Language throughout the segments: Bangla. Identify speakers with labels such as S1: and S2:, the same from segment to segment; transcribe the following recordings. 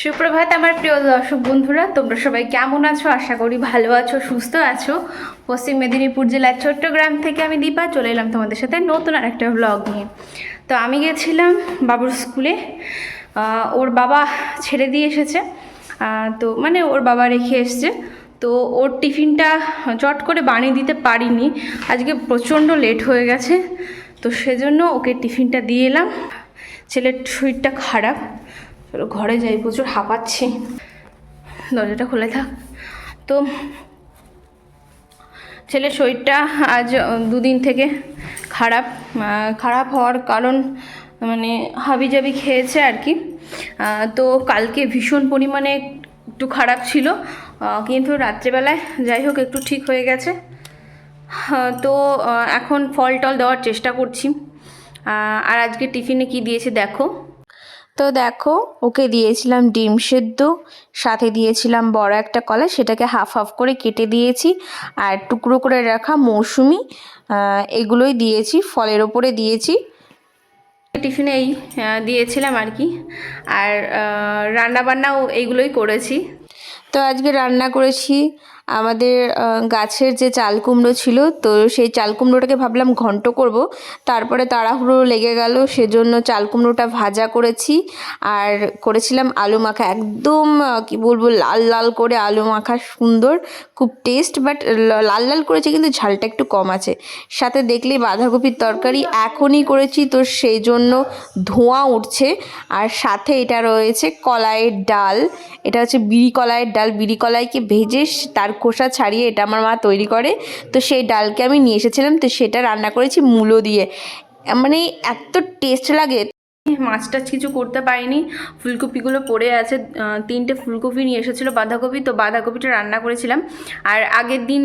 S1: সুপ্রভাত আমার প্রিয় দর্শক বন্ধুরা, তোমরা সবাই কেমন আছো? আশা করি ভালো আছো, সুস্থ আছো। পশ্চিম মেদিনীপুর জেলার চট্টগ্রাম থেকে আমি দীপা, চলে এলাম তোমাদের সাথে নতুন আর একটা ব্লগ নিয়ে। তো আমি গেছিলাম বাবুর স্কুলে। ওর বাবা ছেড়ে দিয়ে এসেছে। তো মানে ওর বাবা রেখে এসছে। তো ওর টিফিনটা চট করে বানিয়ে দিতে পারিনি। আজকে প্রচণ্ড লেট হয়ে গেছে। তো সেজন্য ওকে টিফিনটা দিয়ে এলাম। ছেলের শরীরটা খারাপ। চলো, ঘরে যাই, প্রচুর হাঁপাচ্ছি। দরজাটা খুলে থাক। তো, ছেলের শরীরটা আজ দুদিন থেকে খারাপ খারাপ হওয়ার কারণ মানে হাবিজাবি খেয়েছে আর কি। তো কালকে ভীষণ পরিমাণে একটু খারাপ ছিল। কিন্তু রাত্রেবেলায় যাই হোক, একটু ঠিক হয়ে গেছে। তো এখন ফল টল দেওয়ার চেষ্টা করছি। আর আজকে টিফিনে কি দিয়েছে দেখো।
S2: তো দেখো, ওকে দিয়েছিলাম ডিম সেদ্ধ, সাথে দিয়েছিলাম বড় একটা কলা, সেটাকে হাফ হাফ করে কেটে দিয়েছি, আর টুকরো করে রাখা মৌসুমি এগুলোই দিয়েছি, ফলের ওপরে দিয়েছি।
S1: টিফিনে এই দিয়েছিলাম আর কি, আর রান্না বান্নাও এইগুলোই করেছি।
S2: তো আজকে রান্না করেছি আমাদের গাছের যে চাল কুমড়ো ছিল, তো সেই চাল কুমড়োটাকে ভাবলাম ঘন্ট করব। তারপরে তাড়াহুড়ো লেগে গেল, সেজন্য চাল কুমড়োটা ভাজা করেছি। আর করেছিলাম আলু মাখা, একদম কি বলব, লাল লাল করে আলু মাখা, সুন্দর, খুব টেস্ট বাট লাল লাল করেছি, কিন্তু ঝালটা একটু কম আছে। সাথে দেখলেই বাঁধাকপির তরকারি এখনই করেছি, তো সেই জন্য ধোঁয়া উঠছে। আর সাথে এটা রয়েছে কলাইয়ের ডাল, এটা হচ্ছে বিড়ি কলাইয়ের ডাল। বিড়ি কলাইকে ভেজে, তার খোসা ছাড়িয়ে এটা আমার মা তৈরি করে। তো সেই ডালকে আমি নিয়ে এসেছিলাম, তো সেটা রান্না করেছি মূলো দিয়ে। মানে এত টেস্ট লাগে।
S1: মাছ টাছ কিছু করতে পারিনি। ফুলকপিগুলো পড়ে আছে। তিনটে ফুলকপি নিয়ে এসেছিল বাঁধাকপি। তো বাঁধাকপিটা রান্না করেছিলাম। আর আগের দিন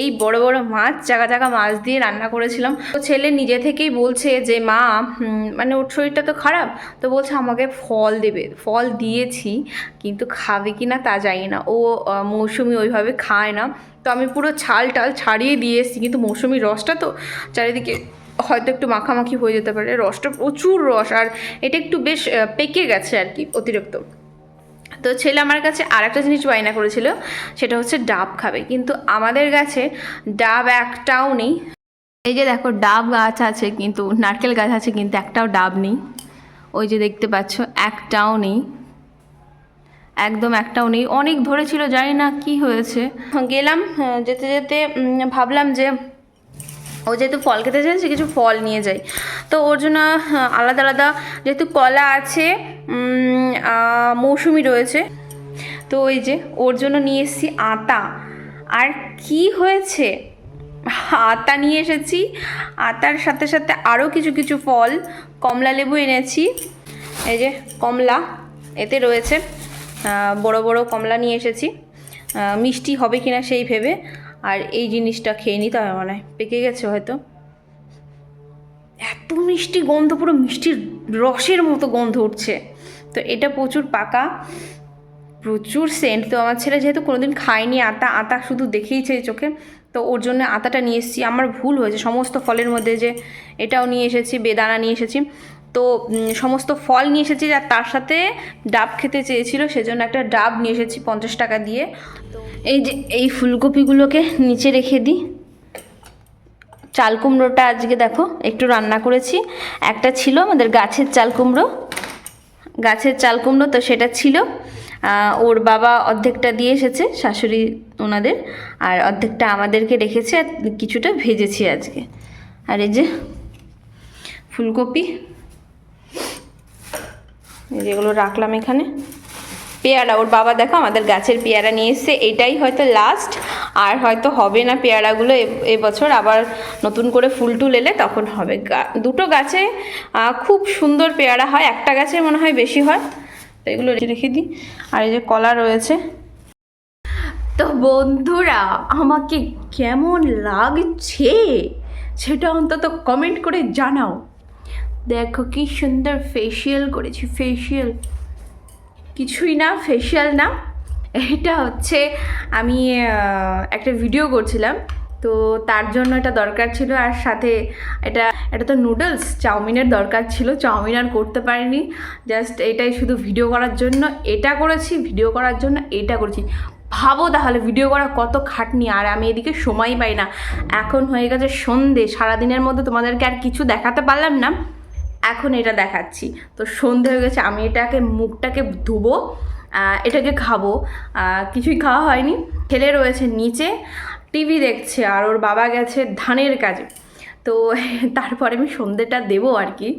S1: এই বড় বড় মাছ জায়গা জায়গা মাছ দিয়ে রান্না করেছিলাম। তো ছেলে নিজে থেকেই বলছে যে, মা মানে ওর শরীরটা তো খারাপ। তো বলছে, আমাকে ফল দেবে। ফল দিয়েছি, কিন্তু খাবে কি না তা জানি না। ও মৌসুমি ওইভাবে খায় না। তো আমি পুরো ছাল টাল ছাড়িয়ে দিয়ে এসেছি, কিন্তু মৌসুমি রসটা তো চারিদিকে হয়তো একটু মাখামাখি হয়ে যেতে পারে, রসটা প্রচুর রস, আর এটা একটু বেশ পেকে গেছে আর কি অতিরিক্ত। তো ছেলে আমার কাছে আর একটা জিনিস বায়না করেছিল, সেটা হচ্ছে ডাব খাবে। কিন্তু আমাদের কাছে ডাব একটাও নেই। এই যে দেখো, ডাব গাছ আছে কিন্তু, নারকেল গাছ আছে কিন্তু একটাও ডাব নেই। ওই যে দেখতে পাচ্ছ, একটাও নেই। একদম একটাও নেই। অনেক ধরেছিল, জানি না কি হয়েছে। গেলাম যেতে যেতে ভাবলাম যে ও যেহেতু ফল খেতে চাইছে কিছু ফল নিয়ে যাই তো ওর জন্য আলাদা আলাদা যেহেতু কলা আছে মৌসুমি রয়েছে। তো ওই যে ওর জন্য নিয়ে এসেছি আতা। আর কি হয়েছে? আতা নিয়ে এসেছি। আতার সাথে সাথে আরও কিছু কিছু ফল, কমলা লেবু এনেছি। এই যে কমলা, এতে রয়েছে বড় বড় কমলা নিয়ে এসেছি। মিষ্টি হবে কিনা সেই ভেবে আর এই জিনিসটা খেয়ে নিতে হবে মনে হয়। পেকে গেছে হয়তো। এত মিষ্টি গন্ধ, পুরো মিষ্টির রসের মতো গন্ধ উঠছে। তো এটা প্রচুর পাকা, প্রচুর সেন্ট। তো আমার ছেলে যেহেতু কোনোদিন খায়নি, আতা আতা শুধু দেখেইছে চোখে। তো ওর জন্য আতাটা নিয়ে এসেছি। আমার ভুল হয়েছে, সমস্ত ফলের মধ্যে যে এটাও নিয়ে এসেছি, বেদানা নিয়ে এসেছি। তো সমস্ত ফল নিয়ে এসেছি আর তার সাথে ডাব খেতে চেয়েছিল, সেজন্য একটা ডাব নিয়ে এসেছি পঞ্চাশ টাকা দিয়ে। এই যে, এই ফুলকপিগুলোকে নিচে রেখে দিই। চাল কুমড়োটা আজকে দেখো, একটু রান্না করেছি। একটা ছিল আমাদের গাছের চাল কুমড়ো। গাছের চাল কুমড়ো তো সেটা ছিল। ওর বাবা অর্ধেকটা দিয়ে এসেছে, শাশুড়ি ওনাদের। আর অর্ধেকটা আমাদেরকে রেখেছে আর কিছুটা ভেজেছি আজকে। আর এই যে, ফুলকপি। যেগুলো রাখলাম এখানে। পেয়ারা, ওর বাবা দেখো আমাদের গাছের পেয়ারা নিয়ে এসছে। এটাই হয়তো লাস্ট আর হয়তো হবে না পেয়ারাগুলো। এবছর আবার নতুন করে ফুল টুল এলে তখন হবে। দুটো গাছে খুব সুন্দর পেয়ারা হয়। একটা গাছে মনে হয় বেশি হয়। তো এগুলো রেখে দিই। আর এই যে কলা রয়েছে। তো বন্ধুরা, আমাকে কেমন লাগছে? সেটা অন্তত কমেন্ট করে জানাও। দেখো কি সুন্দর ফেসিয়াল করেছি ফেসিয়াল কিছুই না ফেসিয়াল না। এটা হচ্ছে আমি একটা ভিডিও করছিলাম। তো তার জন্য এটা দরকার ছিল আর সাথে এটা এটা তো নুডলস চাউমিনের দরকার ছিল। চাউমিন আর করতে পারিনি। জাস্ট এটাই শুধু ভিডিও করার জন্য। এটা করেছি ভিডিও করার জন্য এটা করেছি। ভাবো তাহলে ভিডিও করা কত খাটনি, আর আমি এদিকে সময় পাই না। এখন হয়ে গেছে সন্ধে, সারাদিনের মধ্যে তোমাদেরকে আর কিছু দেখাতে পারলাম না। এখন এটা দেখাচ্ছি। তো সন্ধে হয়ে গেছে, আমি এটাকে, মুখটাকে ধুবো এটাকে খাব। কিছুই খাওয়া হয়নি ছেলে রয়েছে নিচে। টিভি দেখছে, আর ওর বাবা গেছে ধানের কাজে। তো তারপরে আমি সন্ধেটা দেবো আর কি।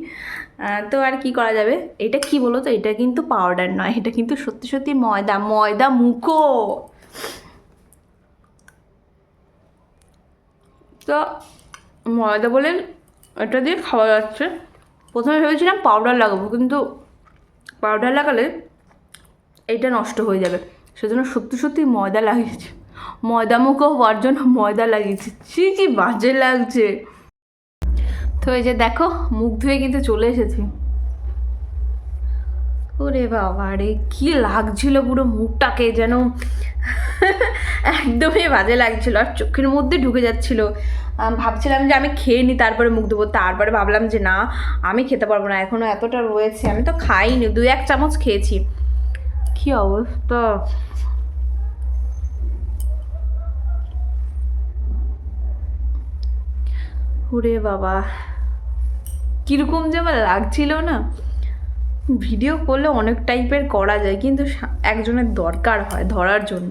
S1: তো আর কি করা যাবে? এটা কি বলো তো? এটা কিন্তু পাউডার নয়, এটা কিন্তু সত্যি সত্যি ময়দা ময়দা মুখো। তো ময়দা বলে এটা দিয়ে খাওয়া যাচ্ছে। প্রথমে ভেবেছিলাম পাউডার লাগাবো, কিন্তু পাউডার লাগালে এইটা নষ্ট হয়ে যাবে। সেজন্য সত্যি সত্যি ময়দা লাগিয়েছি। ময়দা মুখো হওয়ার জন্য ময়দা লাগিয়েছি। ছি, কি বাজে লাগছে। তো এই যে দেখো, মুখ ধুয়ে কিন্তু চলে এসেছি। ওরে বাবা রে, কি লাগছিল পুরো মুখটাকে যেন। একদমই বাজে লাগছিল, আর চোখের মধ্যে ঢুকে যাচ্ছিল। ভাবছিলাম যে আমি খেয়ে নিই তারপরে মুখ দেবো তারপরে ভাবলাম যে না, আমি খেতে পারব না এখনও এতটা রয়েছে, আমি তো খাইনি দু এক চামচ খেয়েছি। কি অবস্থা? ওরে বাবা, কীরকম যে আমার লাগছিল না। ভিডিও করলে অনেক টাইপের করা যায়, কিন্তু একজনের দরকার হয় ধরার জন্য।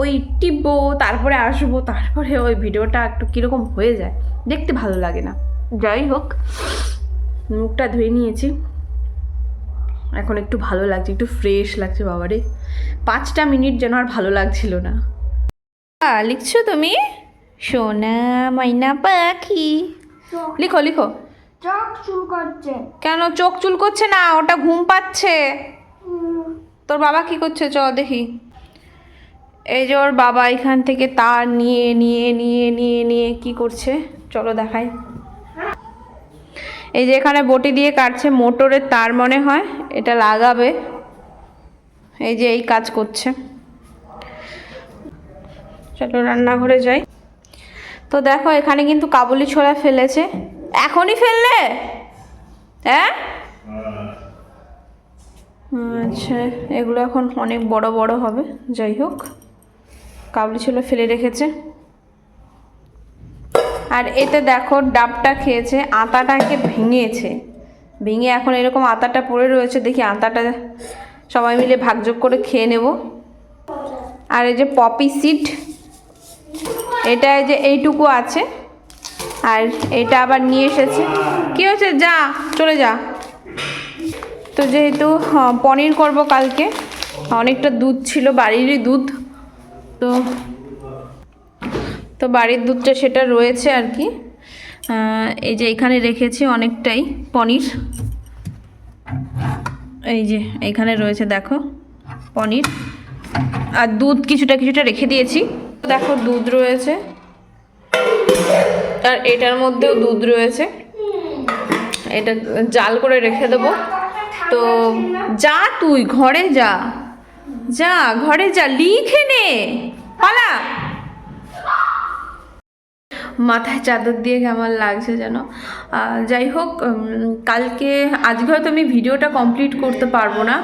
S1: ওই টিপবো তারপরে আসব তারপরে ওই ভিডিওটা একটু কীরকম হয়ে যায় দেখতে ভালো লাগে না। যাই হোক মুখটা ধুয়ে নিয়েছি। এখন একটু ভালো লাগছে একটু ফ্রেশ লাগছে বাবারে। পাঁচটা মিনিট যেন আর ভালো লাগছিল না। লিখছো তুমি? সোনা মাইনা পাখি। লিখো লিখো।
S3: চোখ চুল করছে
S1: কেন চোখ চুল করছে না? ওটা ঘুম পাচ্ছে। তোর বাবা কি করছে? চ দেখি। এই যে ওর বাবা এখান থেকে তার নিয়ে নিয়ে নিয়ে নিয়ে নিয়ে কি করছে? চলো দেখাই। এই যে এখানে বটি দিয়ে কাটছে মোটরের তার মনে হয় এটা লাগাবে। এই যে এই কাজ করছে। চলো রান্নাঘরে যাই। তো দেখো, এখানে কিন্তু কাবুলি ছোলা ফেলেছে। এখনই ফেললে? হ্যাঁ? আচ্ছা এগুলো এখন অনেক বড় বড় হবে। যাই হোক। কাবলি ছোলা ফেলে রেখেছে। আর এতে দেখো ডাবটা খেয়েছে আতাটাকে ভেঙেছে। ভেঙে এখন এরকম আতাটা পড়ে রয়েছে দেখি আতাটা সবাই মিলে ভাগযোগ করে খেয়ে নেব। আর এই যে পপি সিড এটা এই যে এইটুকু আছে। আর এটা আবার নিয়ে এসেছে। কি হয়েছে? যা চলে যা। তো যেহেতু হ্যাঁ, পনির করব কালকে। অনেকটা দুধ ছিল বাড়িরই দুধ। তো তো বাড়ির দুধটা সেটা রয়েছে আর কি। এই যে এখানে রেখেছি অনেকটাই পনির। এই যে এখানে রয়েছে, দেখো, পনির। আর দুধ কিছুটা কিছুটা রেখে দিয়েছি। দেখো, দুধ রয়েছে। আর এটার মধ্যেও দুধ রয়েছে। এটা জাল করে রেখে দেবো। তো যা তুই, ঘরে যা। যা, ঘরে যা, লিখে নে। পালা। মাথায় চাদর দিয়ে কেমন লাগছে যেন। যাই হোক কালকে, আজকে হয়তো আমি ভিডিওটা কমপ্লিট করতে পারব না।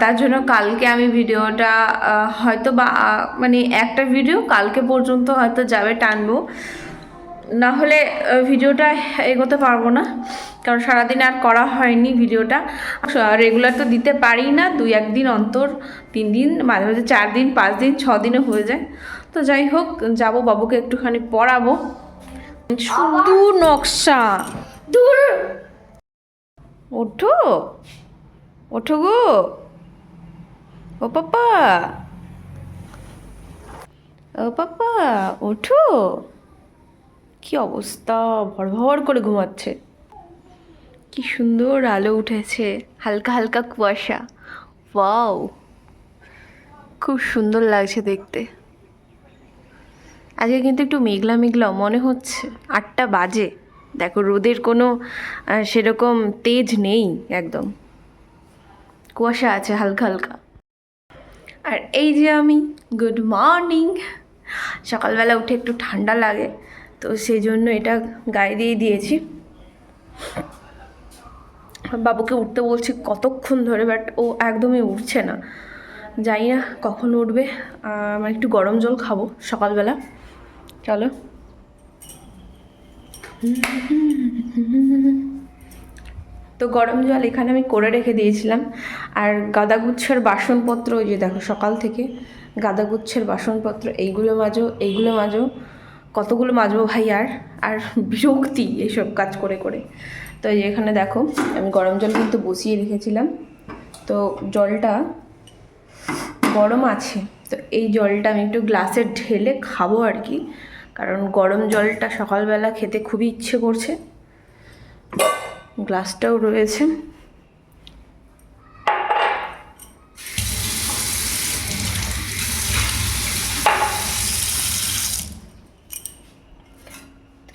S1: তার জন্য কালকে আমি ভিডিওটা হয়তো বা মানে একটা ভিডিও কালকে পর্যন্ত হয়তো যাবে টানবো। না হলে ভিডিওটা এগোতে পারব না। কারণ সারাদিন আর করা হয়নি ভিডিওটা। রেগুলার তো দিতে পারি না। দুই একদিন অন্তর তিন দিন মাঝে মাঝে চার দিন পাঁচ দিন ছ দিনে হয়ে যায়। তো যাই হোক যাব বাবুকে একটুখানি পড়াবো। শুধু নকশা।
S3: দূর।
S1: ওঠো। ওঠো গো। ও পাপা। ও পাপা ওঠো। কি অবস্থা? ভর ভর করে ঘুমাচ্ছে। কি সুন্দর আলো উঠেছে, হালকা হালকা কুয়াশা। ওয়াও! খুব সুন্দর লাগছে দেখতে। আজকে কিন্তু একটু মেঘলা মেঘলা, মনে হচ্ছে আটটা বাজে। দেখো, রোদের কোনো সেরকম তেজ নেই একদম। কুয়াশা আছে হালকা হালকা। আর এই যে আমি গুড মর্নিং সকালবেলা উঠে একটু ঠান্ডা লাগে। তো সেই জন্য এটা গায়ে দিয়ে দিয়েছি। বাবুকে উঠতে বলছি কতক্ষণ ধরে বাট ও একদমই উঠছে না। জানি না কখন উঠবে। আমার একটু গরম জল খাব সকালবেলা। চলো। তো গরম জল এখানে আমি করে রেখে দিয়েছিলাম। আর গাদাগুচ্ছের বাসনপত্র, ওই যে দেখো সকাল থেকে গাদাগুচ্ছের বাসনপত্র, এইগুলো মাজো এইগুলো মাজো। কতগুলো মাজবো ভাই আর? আর বিরক্তি এইসব কাজ করে করে। তো এখানে দেখো, আমি গরম জল কিন্তু বসিয়ে রেখেছিলাম। তো জলটা গরম আছে। তো এই জলটা আমি একটু গ্লাসে ঢেলে খাব আর কি। কারণ গরম জলটা সকালবেলা খেতে খুবই ইচ্ছে করছে। গ্লাসটাও রয়েছে।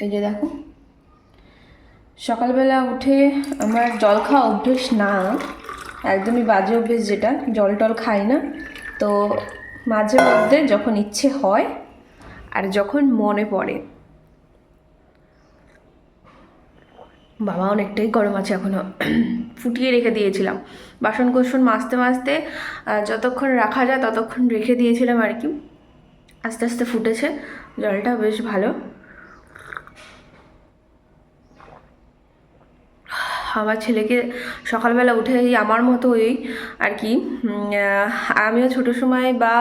S1: এই যে দেখো। সকালবেলা উঠে আমার জল খাওয়া অভ্যেস না। একদমই বাজে অভ্যেস যেটা, জল টল খাই না। তো মাঝে মধ্যে যখন ইচ্ছে হয় আর যখন মনে পড়ে, বাবা অনেকটাই গরম আছে এখনও ফুটিয়ে রেখে দিয়েছিলাম। বাসন কোসন মাজতে মাজতে যতক্ষণ রাখা যায় ততক্ষণ রেখে দিয়েছিলাম আর কি। আস্তে আস্তে ফুটেছে। জলটা বেশ ভালো। আমার ছেলেকে সকালবেলা উঠে আমার মতো ওই আর কি আমিও ছোটো সময় বা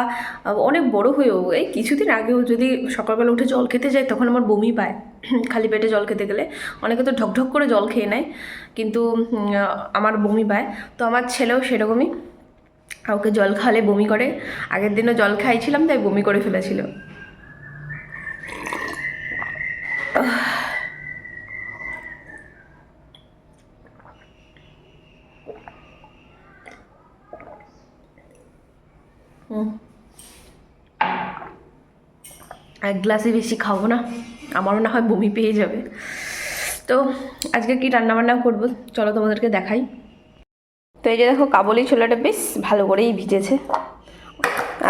S1: অনেক বড় হয়েও এই কিছুদিন আগেও যদি সকালবেলা উঠে জল খেতে যাই তখন আমার বমি পায়, খালি পেটে জল খেতে গেলে। অনেকে তো ঢকঢক করে জল খেয়ে নেয়, কিন্তু আমার বমি পায়। তো আমার ছেলেও সেরকমই ওকে জল খাওয়ালে বমি করে। আগের দিনও জল খাইছিলাম, তাই বমি করে ফেলেছিল। এক গ্লাসে বেশি খাব না, আমারও না হয় বমি পেয়ে যাবে। তো আজকে কি রান্নাবান্না করব? চলো তোমাদেরকে দেখাই। তো এই যে দেখো, কাবলি ছোলাটা বেশ ভালো করেই ভিজেছে।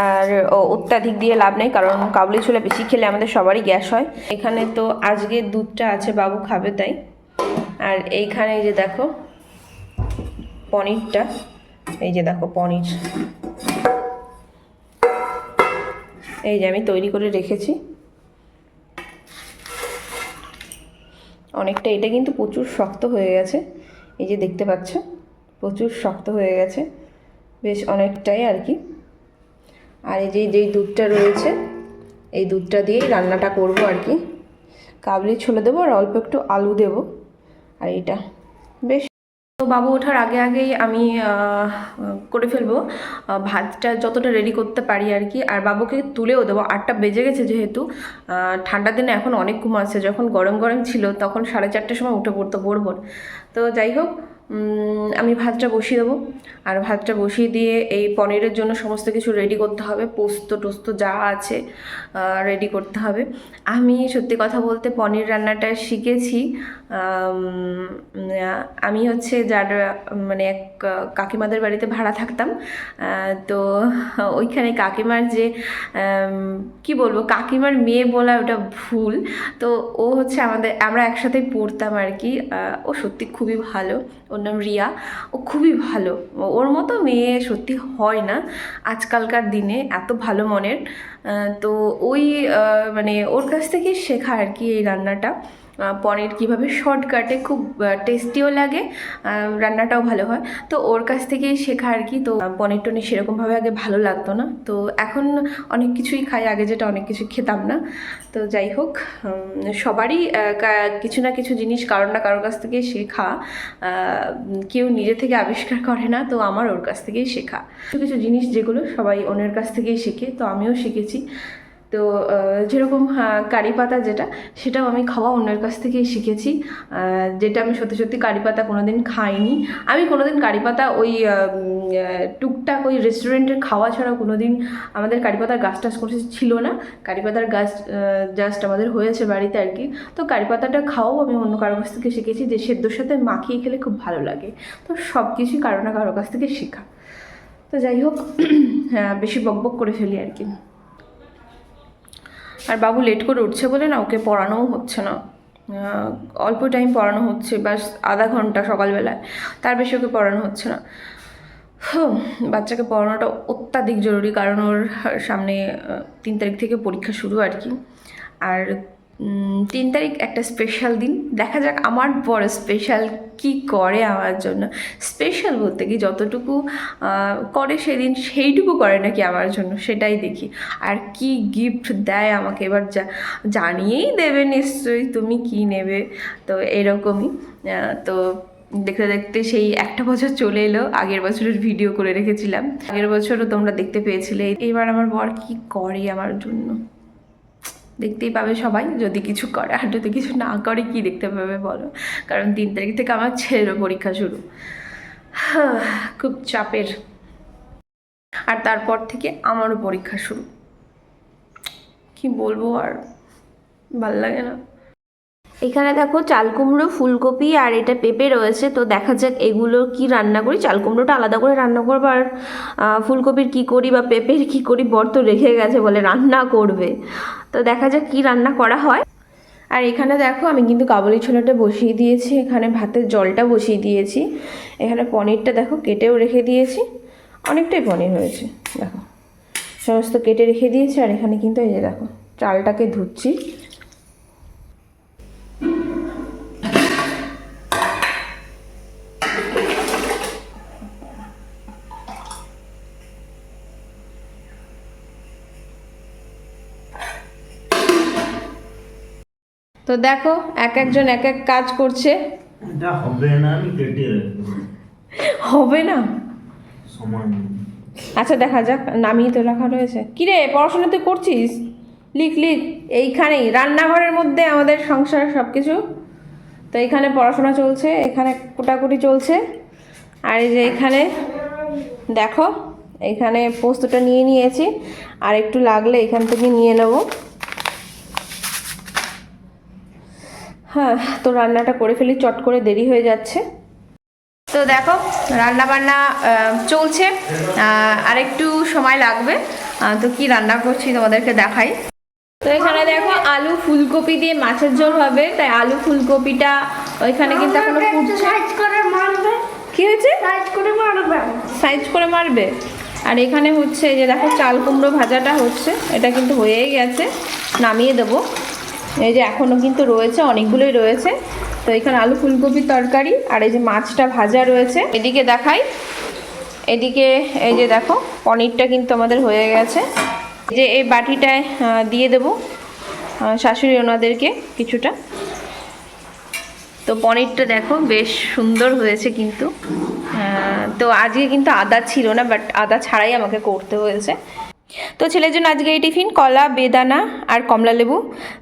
S1: আর অত্যাধিক দিয়ে লাভ নেই, কারণ কাবলি ছোলা বেশি খেলে আমাদের সবারই গ্যাস হয়। এখানে তো আজকে দুধটা আছে, বাবু খাবে তাই। আর এইখানে এই যে দেখো, পনিরটা, এই যে দেখো পনির। এই যে আমি তৈরি করে রেখেছি। অনেকটা এটা কিন্তু প্রচুর শক্ত হয়ে গেছে। এই যে দেখতে পাচ্ছ, প্রচুর শক্ত হয়ে গেছে। বেশ অনেকটাই আর কি। আর এই যে যেই দুধটা রয়েছে, এই দুধটা দিয়েই রান্নাটা করব আর কি। কাবলি ছোলে দেবো আর অল্প একটু আলু দেবো। আর এটা বেশ তো বাবু ওঠার আগে আগেই আমি করে ফেলব। ভাতটা যতটা রেডি করতে পারি আর কি। আর বাবুকে তুলেও দেবো। আটটা বেজে গেছে যেহেতু। ঠান্ডার দিনে এখন অনেক ঘুম আছে যখন গরম গরম ছিল তখন সাড়ে চারটের সময় উঠে পড়তো ভোর ভোর। তো যাই হোক আমি ভাতটা বসিয়ে দেবো। আর ভাতটা বসিয়ে দিয়ে এই পনিরের জন্য সমস্ত কিছু রেডি করতে হবে। পোস্ত টোস্ত যা আছে রেডি করতে হবে। আমি সত্যি কথা বলতে পনির রান্নাটা শিখেছি। আম, হচ্ছে যার মানে এক কাকিমাদের বাড়িতে ভাড়া থাকতাম। তো ওইখানে কাকিমার যে কি বলব কাকিমার মেয়ে বলা ওটা ভুল। তো ও হচ্ছে আমাদের আমরা একসাথেই পড়তাম আর কি। ও সত্যি খুবই ভালো। ওর নাম রিয়া। ও খুবই ভালো। ওর মতো মেয়ে সত্যি হয় না আজকালকার দিনে এত ভালো মনের। তো ওই মানে ওর কাছ থেকে শেখা আর কি এই রান্নাটা। পনির কীভাবে শর্টকাটে খুব টেস্টিও লাগে রান্নাটাও ভালো হয়। তো ওর কাছ থেকেই শেখা আর কি। তো পনির টনির সেরকমভাবে আগে ভালো লাগতো না। তো এখন অনেক কিছুই খাই, আগে যেটা অনেক কিছু খেতাম না। তো যাই হোক সবারই কিছু না কিছু জিনিস কারোর না কারোর কাছ থেকে শেখা। কেউ নিজে থেকে আবিষ্কার করে না, তো আমার ওর কাছ থেকেই শেখা। কিছু কিছু জিনিস যেগুলো সবাই অন্যের কাছ থেকেই শেখে, তো আমিও শিখেছি। তো যেরকম আহ, কারি পাতা যেটা সেটাও আমি খাওয়া অন্যের কাছ থেকেই শিখেছি। যেটা আমি সত্যি সত্যি কারি পাতা কোনোদিন খাইনি। আমি কোনোদিন কারি পাতা ওই টুকটাক ওই রেস্টুরেন্টের খাওয়া ছাড়া কোনোদিন আমাদের কারি পাতার গাছ টাছ কোনো ছিল না। কারি পাতার গাছ জাস্ট আমাদের হয়েছে বাড়িতে আর কি। তো কারি পাতাটা খাওয়াও আমি অন্য কারোর কাছ থেকে শিখেছি যে সেদ্ধর সাথে মাখিয়ে খেলে খুব ভালো লাগে। তো সব কিছুই কারও না কারোর কাছ থেকে শেখা। তো যাই হোক হ্যাঁ, বেশি বকবক করে ফেলি আর কি। আর বাবু লেট করে উঠছে বলে না ওকে পড়ানোও হচ্ছে না। অল্প টাইম পড়ানো হচ্ছে বাস আধা ঘণ্টা সকালবেলায়। তার বেশি ওকে পড়ানো হচ্ছে না। বাচ্চাকে পড়ানোটা অত্যাধিক জরুরি কারণ ওর সামনে তিন তারিখ থেকে পরীক্ষা শুরু আর কি। আর তিন তারিখ একটা স্পেশাল দিন। দেখা যাক আমার বড় স্পেশাল কি করে আমার জন্য। স্পেশাল বলতে কি যতটুকু করে সেদিন সেইটুকু করে নাকি আমার জন্য, সেটাই দেখি। আর কি গিফট দেয় আমাকে এবার যা জানিয়েই দেবে নিশ্চয়ই, তুমি কি নেবে? তো এরকমই। তো দেখতে দেখতে সেই একটা বছর চলে এলো, আগের বছরের ভিডিও করে রেখেছিলাম। আগের বছরও তোমরা দেখতে পেয়েছিলে। এবার আমার বর কি করে আমার জন্য? দেখতেই পাবে সবাই যদি কিছু করে। আর যদি কিছু না করে, কি দেখতে পাবে বলো? কারণ তিন তারিখ থেকে আমার ছেলেরও পরীক্ষা শুরু। খুব চাপের। আর তারপর থেকে আমারও পরীক্ষা শুরু। কি বলব আর? ভালো লাগে না।
S2: এখানে দেখো চাল কুমড়ো, ফুলকপি আর এটা পেঁপে রয়েছে। তো দেখা যাক এগুলো কি রান্না করি। চাল কুমড়োটা আলাদা করে রান্না করব আর ফুলকপির কি করি বা পেঁপের কি করি বর তো রেখে গেছে বলে রান্না করবে। তো দেখা যাক কি রান্না করা হয়।
S1: আর এখানে দেখো আমি কিন্তু কাবুলি ছোলাটা বসিয়ে দিয়েছি। এখানে ভাতের জলটা বসিয়ে দিয়েছি। এখানে পনিরটা দেখো কেটেও রেখে দিয়েছি। অনেকটাই পনির হয়েছে, দেখো। সমস্ত কেটে রেখে দিয়েছি আর এখানে কিন্তু এই যে দেখো, চালটাকে ধুচ্ছি। তো দেখো এক একজন এক এক কাজ করছে।
S4: এটা হবে না আমি কেটে
S1: হবে না?
S4: সমান
S1: আচ্ছা দেখা যাক নামিয়ে তো লেখা রয়েছে। কিরে পড়াশোনা তুই করছিস? লিখ লিখ। এইখানেই, রান্নাঘরের মধ্যে আমাদের সংসার সব কিছু তো এখানে পড়াশোনা চলছে, এখানে কোটাকুটি চলছে। আর এই যে এখানে, দেখো, এখানে পোস্তটা নিয়ে নিয়েছি। আর একটু লাগলে এখান থেকে নিয়ে নেব। হ্যাঁ তো রান্নাটা করে ফেলি, চট করে দেরি হয়ে যাচ্ছে। তো দেখো রান্না বান্না চলছে। আর একটু সময় লাগবে। তো কি রান্না করছি তোমাদেরকে দেখাই। তো এখানে দেখো আলু ফুলকপি দিয়ে মাছের ঝোল হবে। তাই আলু ফুলকপিটা ওইখানে কিন্তু এখনও ফুটছে।
S3: সাইজ করে মারবে।
S1: কি হয়েছে?
S3: সাইজ করে মারবে।
S1: সাইজ করে মারবে? আর এখানে হচ্ছে এই যে দেখো চাল কুমড়ো ভাজাটা হচ্ছে। এটা কিন্তু হয়েই গেছে। নামিয়ে দেবো। এই যে এখনও কিন্তু রয়েছে অনেকগুলোই রয়েছে। তো এখানে আলু ফুলকপির তরকারি আর এই যে মাছটা ভাজা রয়েছে। এদিকে দেখাই। এদিকে এই যে দেখো পনিরটা কিন্তু আমাদের হয়ে গেছে। যে এই বাটিটায় দিয়ে দেবো শাশুড়ি ওনাদেরকে কিছুটা। তো পনিরটা দেখো, বেশ সুন্দর হয়েছে কিন্তু। তো আজকে কিন্তু আদা ছিল না বাট আদা ছাড়াই আমাকে করতে হয়েছে। তো ছেলের জন্য আজকে এই টিফিন, কলা, বেদানা আর কমলা লেবু।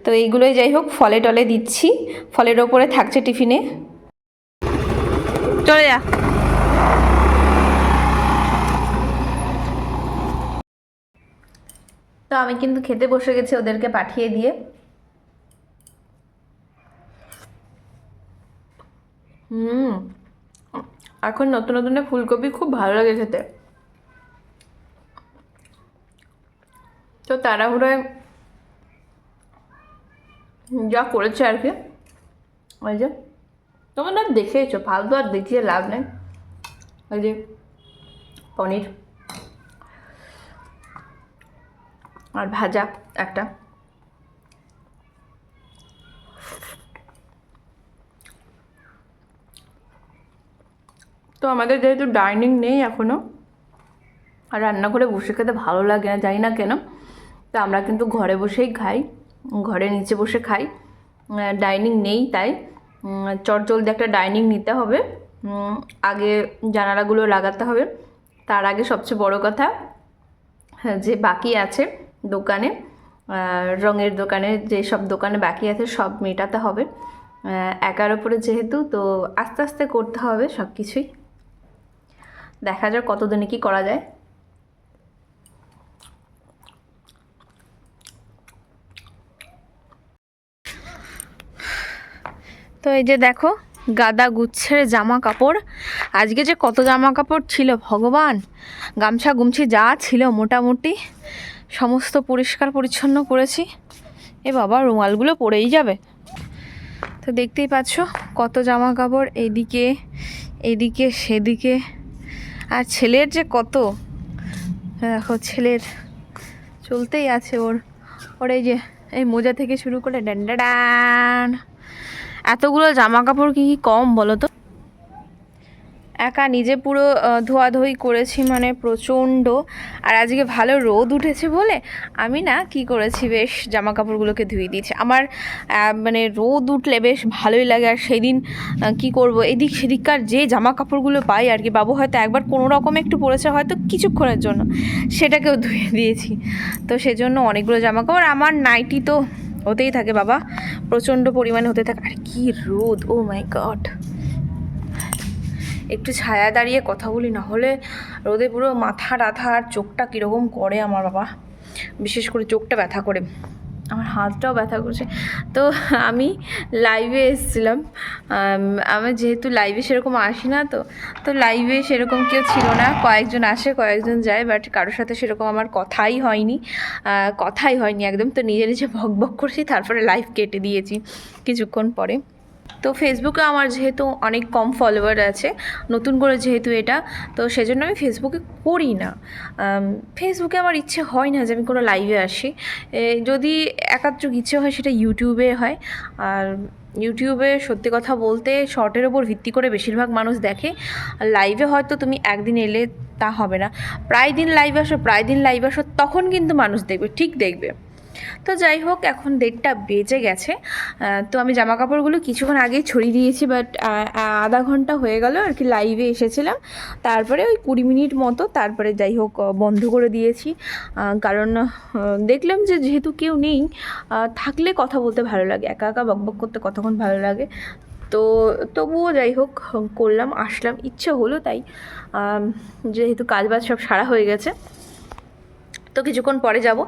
S1: তো এইগুলোই যাই হোক, ফলে টলে দিচ্ছি। ফলের ওপরে থাকছে টিফিনে। চলে যা। তো আমি কিন্তু খেতে বসে গেছি ওদেরকে পাঠিয়ে দিয়ে। হুম। এখন নতুন নতুন ফুলকপি খুব ভালো লাগে খেতে। তো তাড়াহুড়োয় যা করেছে আর কি। ওই যে, তোমরা দেখেছ ফালতু আর দেখিয়ে লাভ নেই। ওই যে, পনির। আর ভাজা একটা। তো আমাদের যেহেতু ডাইনিং নেই এখনও আর রান্না করে বসে খেতে ভালো লাগে না জানি না কেন তো আমরা কিন্তু ঘরে বসেই খাই ঘরে নিচে বসে খাই। ডাইনিং নেই তাই চটজলদি একটা ডাইনিং নিতে হবে। আগে জানালাগুলো লাগাতে হবে। তার আগে সবচেয়ে বড় কথা হ্যাঁ, যে বাকি আছে দোকানে রঙের দোকানে যে সব দোকানে বাকি আছে সব মেটাতে হবে। একার ওপরে যেহেতু, তো আস্তে আস্তে করতে হবে সব কিছুই দেখা যাক কতদিনে কি করা যায়। তো এই যে দেখো, গাদা গুচ্ছের জামা কাপড় আজকে যে কত জামা কাপড় ছিল ভগবান! গামছা গুমছি যা ছিল মোটামুটি। সমস্ত পরিষ্কার পরিচ্ছন্ন করেছি। এ বাবা, রুমালগুলো পড়েই যাবে। তো দেখতেই পাচ্ছ, কত জামা কাপড় এদিকে এদিকে, সেদিকে। আর ছেলের যে কত, দেখো ছেলের চলতেই আছে ওর। ওর এই যে, এই মোজা থেকে শুরু করে ড্যান্ডাডান এতগুলো জামা কাপড় কি কম বলো তো? একা নিজে পুরো ধোয়াধুয়ি করেছি মানে প্রচণ্ড। আর আজকে ভালো রোদ উঠেছে বলে আমি না কি করেছি, বেশ জামা কাপড়গুলোকে ধুয়ে দিয়েছি। আমার মানে রোদ উঠলে বেশ ভালোই লাগে। আর সেদিন কি করব? এদিক সেদিককার যে জামা কাপড়গুলো পাই আর কি, বাবু হয়তো একবার কোনো রকম একটু পড়েছে হয়তো কিছুক্ষণের জন্য, সেটাকেও ধুয়ে দিয়েছি। তো সেজন্য অনেকগুলো জামা কাপড় আমার নাইটি তো হতেই থাকে বাবা, প্রচণ্ড পরিমাণে হতে থাকে। আর কি রোদ ও মাই গড একটু ছায়া দাঁড়িয়ে কথা বলি না হলে রোদে পুরো মাথা টাথা আর চোখটা কীরকম করে আমার বাবা। বিশেষ করে চোখটা ব্যথা করে। আমার হাতটাও ব্যথা করছে। তো আমি লাইভে এসেছিলাম। আমি যেহেতু লাইভে সেরকম আসি না তো তো লাইভে সেরকম কেউ ছিল না। কয়েকজন আসে, কয়েকজন যায় বাট কারোর সাথে সেরকম আমার কথাই হয়নি। কথাই হয়নি একদম। তো নিজে নিজে ভক ভক করছি, তারপরে লাইভ কেটে দিয়েছি কিছুক্ষণ পরে। তো ফেসবুকে আমার যেহেতু অনেক কম ফলোয়ার আছে, নতুন করে যেহেতু এটা, তো সেজন্য আমি ফেসবুকে করি না। ফেসবুকে আমার ইচ্ছে হয় না যে আমি কোনো লাইভে আসি। যদি একাত্রক ইচ্ছে হয় সেটা ইউটিউবে হয়। আর ইউটিউবে সত্যি কথা বলতে শর্টের ওপর ভিত্তি করে বেশিরভাগ মানুষ দেখে, আর লাইভে হয়তো তুমি একদিন এলে তা হবে না। প্রায় দিন লাইভ আসো, প্রায় দিন লাইভ আসো, তখন কিন্তু মানুষ দেখবে, ঠিক দেখবে। তো যাই হোক, এখন দেড়টা বেজে গেছে। তো আমি জামা কাপড়গুলো কিছুক্ষণ আগেই ছড়িয়ে দিয়েছি বাট আধা ঘণ্টা হয়ে গেল আর কি লাইভে এসেছিলাম। তারপরে ওই কুড়ি মিনিট মতো তারপরে যাই হোক বন্ধ করে দিয়েছি। কারণ দেখলাম যে যেহেতু কেউ নেই থাকলে কথা বলতে ভালো লাগে, একা একা বকবক করতে কতক্ষণ ভালো লাগে। তো তবুও যাই হোক, করলাম, আসলাম, ইচ্ছে হলো তাই। যেহেতু কাজ বাজ সব সারা হয়ে গেছে। তো কিছুক্ষণ পরে যাব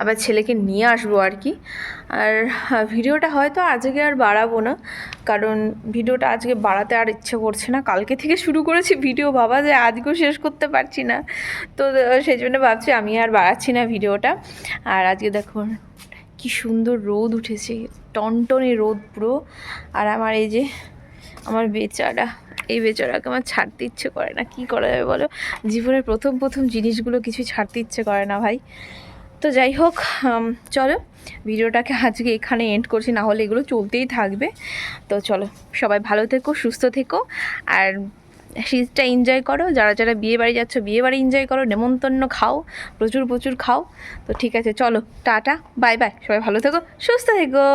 S1: আবার ছেলেকে নিয়ে আসব আর কি। আর হ্যাঁ, ভিডিওটা হয়তো আজকে আর বাড়াবো না কারণ ভিডিওটা আজকে বাড়াতে আর ইচ্ছে করছে না। কালকে থেকে শুরু করেছি ভিডিও ভাবা যে আজকেও শেষ করতে পারছি না। তো সেই জন্য ভাবছি আমি আর বাড়াচ্ছি না ভিডিওটা। আর আজকে দেখো কি সুন্দর রোদ উঠেছে টনটনে রোদ পুরো। আর আমার এই যে আমার বেচারা, এই বেচারাকে আমার ছাড়তে ইচ্ছে করে না। কি করা যাবে বলো? জীবনের প্রথম প্রথম জিনিসগুলো কিছু ছাড়তে ইচ্ছে করে না ভাই। তো যাই হোক চলো, ভিডিওটাকে আজকে এখানে এন্ড করছি, না হলে এগুলো চলতেই থাকবে। তো চলো, সবাই ভালো থেকো, সুস্থ থেকো, আর শীতটা এনজয় করো। যারা যারা বিয়ে বাড়ি যাচ্ছ, বিয়ে বাড়ি এনজয় করো, নেমন্তন্ন খাও, প্রচুর প্রচুর খাও। তো ঠিক আছে, চলো, টাটা বাই বাই সবাই ভালো থেকো, সুস্থ থেকো।